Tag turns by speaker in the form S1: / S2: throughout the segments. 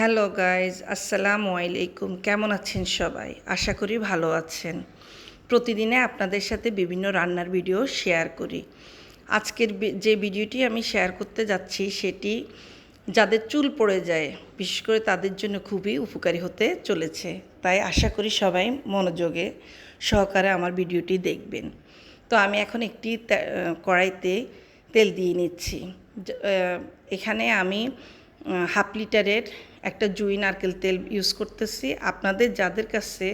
S1: Hello guys, আসসালামু আলাইকুম। কেমন আছেন সবাই? আশা করি ভালো আছেন। প্রতিদিনে আপনাদের সাথে বিভিন্ন রান্নার ভিডিও শেয়ার করি। আজকের যে ভিডিওটি আমি শেয়ার করতে যাচ্ছি সেটি যাদের চুল পড়ে যায়, বিশেষ করে তাদের জন্য খুবই উপকারী হতে চলেছে। তাই আশা করি সবাই মনোযোগে সহকারে আমার ভিডিওটি দেখবেন। তো আমি এখন একটি কড়াইতে তেল দিয়ে নিচ্ছি। এখানে আমি হাফ লিটারের একটা জুই নারকেল তেল ইউজ করতেছি। আপনাদের যাদের কাছে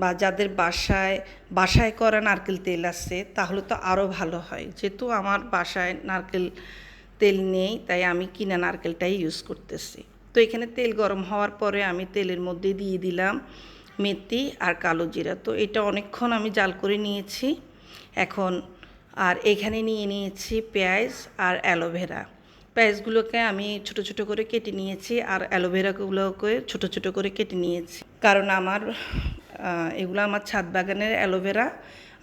S1: বা যাদের বাসায় বাসায় করা নারকেল তেল আছে, তাহলে তো আরও ভালো হয়। যেহেতু আমার বাসায় নারকেল তেল নেই, তাই আমি কিনা নারকেলটাই ইউজ করতেছি। তো এখানে তেল গরম হওয়ার পরে আমি তেলের মধ্যে দিয়ে দিলাম মেথি আর কালো জিরা। তো এটা অনেকক্ষণ আমি জাল করে নিয়েছি। এখন আর এখানে নিয়ে নিয়েছি পেঁয়াজ আর অ্যালোভেরা। পেঁয়াজগুলোকে আমি ছোট ছোট করে কেটে নিয়েছি আর অ্যালোভেরাগুলোকে ছোট ছোট করে কেটে নিয়েছি। কারণ আমার এগুলো আমার ছাদ বাগানের অ্যালোভেরা।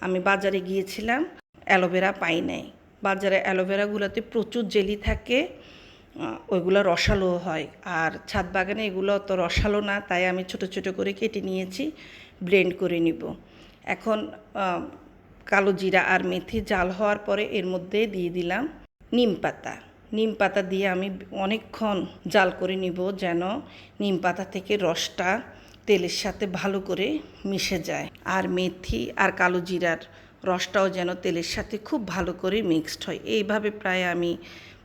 S1: আমি বাজারে গিয়েছিলাম, অ্যালোভেরা পাই নাই। বাজারে অ্যালোভেরাগুলোতে প্রচুর জেলি থাকে ওইগুলো রসালো হয়। আর ছাদ বাগানে এগুলো অত রসালো না, তাই আমি ছোট ছোট করে কেটে নিয়েছি, ব্লেন্ড করে নিব। এখন কালো জিরা আর মেথি জাল হওয়ার পরে এর মধ্যে দিয়ে দিলাম নিম পাতা। নিম পাতা দিয়ে আমি অনেকক্ষণ জাল করে নিব যেন নিম পাতা থেকে রসটা তেলের সাথে ভালো করে মিশে যায়। আর মেথি আর কালো জিরার রসটাও যেন তেলের সাথে খুব ভালো করে মিক্সড হয়। এইভাবে প্রায় আমি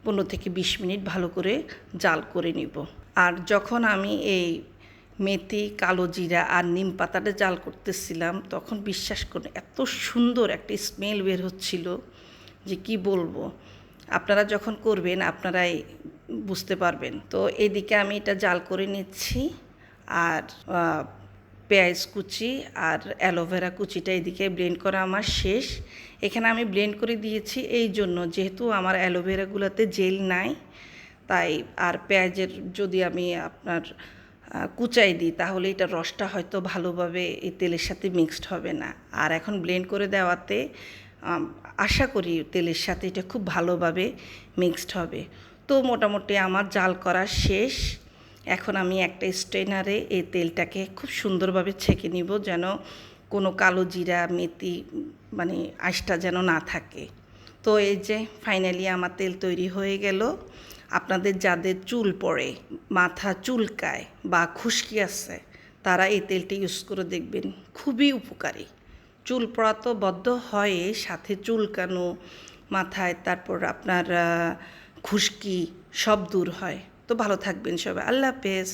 S1: পনেরো থেকে বিশ মিনিট ভালো করে জাল করে নিব। আর যখন আমি এই মেথি, কালো জিরা আর নিম পাতাটা জাল করতেছিলাম, তখন বিশ্বাস করুন, এত সুন্দর একটা স্মেল বের হচ্ছিল যে কি বলব? আপনারা যখন করবেন, আপনারাই বুঝতে পারবেন। তো এদিকে আমি এটা জাল করে নিচ্ছি, আর পেঁয়াজ কুচি আর অ্যালোভেরা কুচিটা এদিকে ব্লেন্ড করা আমার শেষ। এখানে আমি ব্লেন্ড করে দিয়েছি এই জন্য, যেহেতু আমার অ্যালোভেরাগুলোতে জেল নাই, তাই আর পেঁয়াজের যদি আমি আপনার কুচাই দিই, তাহলে এটা রসটা হয়তো ভালোভাবে এই তেলের সাথে মিক্সড হবে না। আর এখন ব্লেন্ড করে দেওয়াতে আশা করি তেলের সাথে এটা খুব ভালোভাবে মিক্সড হবে। তো মোটামুটি আমার জাল করা শেষ। এখন আমি একটা স্ট্রেনারে এই তেলটাকে খুব সুন্দরভাবে ছেঁকে নিব যেন কোনো কালো জিরা, মেথি মানে আঁশটা যেন না থাকে। তো এই যে ফাইনালি আমার তেল তৈরি হয়ে গেল। আপনাদের যাদের চুল পড়ে, মাথা চুলকায় বা খুশকি আছে, তারা এই তেলটি ইউজ করে দেখবেন। খুবই উপকারী। চুল পড়া তো বদ্ধ হয় সাথে চুলকানো মাথায়, তারপর আপনার খুশকি সব দূর হয়। তো ভালো থাকবেন সবাই। আল্লাহ হাফেজ।